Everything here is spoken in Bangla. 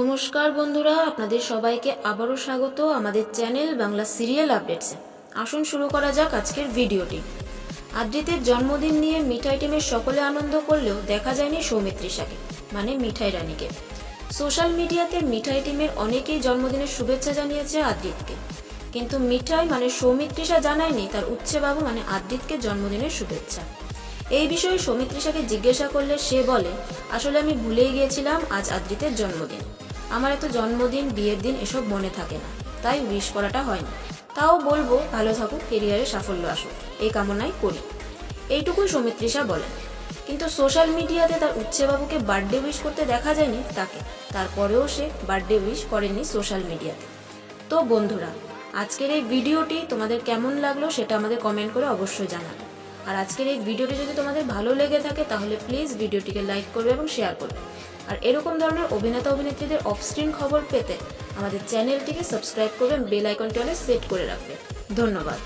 নমস্কার বন্ধুরা, আপনাদের সবাইকে আবারও স্বাগত আমাদের চ্যানেল বাংলা সিরিয়াল আপডেটসে আসুন শুরু করা যাক আজকের ভিডিওটি। আদ্রিতের জন্মদিন নিয়ে মিঠাই টিমের সকলে আনন্দ করলেও দেখা যায়নি সৌমিত্রিষাকে মানে মিঠাই রানীকে। সোশ্যাল মিডিয়াতে মিঠাই টিমের অনেকেই জন্মদিনের শুভেচ্ছা জানিয়েছে আদ্রিতকে। কিন্তু মিঠাই মানে সৌমিত্রিষা জানায়নি, তার উচ্ছে বাবু মানে আদ্রিতকে জন্মদিনের শুভেচ্ছা। এই বিষয়ে সৌমিত্রিষাকে জিজ্ঞাসা করলে সে বলে, আসলে আমি ভুলেই গিয়েছিলাম আজ আদ্রিতের জন্মদিন। আমার এত জন্মদিন, বিয়ের দিন এসব মনে থাকে না। তাই উইশ করাটা হয় না তাও বলব, ভালো থাকুক কেরিয়ারে সাফল্য আসুক। এই কামনাই করি। এইটুকুই সৌমিত্রিষা বলেন। কিন্তু সোশ্যাল মিডিয়াতে তার উচ্ছেবাবুকে বার্থডে উইশ করতে দেখা যায়নি তাকে। তারপরেও সে বার্থডে উইশ করেনি সোশ্যাল মিডিয়াতে তো। বন্ধুরা, আজকের এই ভিডিওটি তোমাদের কেমন লাগল সেটা আমাদের কমেন্ট করে অবশ্যই জানাবে। আর আজকের এই ভিডিওটি যদি তোমাদের ভালো লেগে থাকে তাহলে প্লিজ ভিডিওটিকে লাইক করবে এবং শেয়ার করবে। আর এরকম ধরনের অভিনেতা অভিনেত্রীদের অফস্ক্রিন খবর পেতে আমাদের চ্যানেলটিকে সাবস্ক্রাইব করবে বেল আইকনটি অনেক সেট করে রাখবে ধন্যবাদ।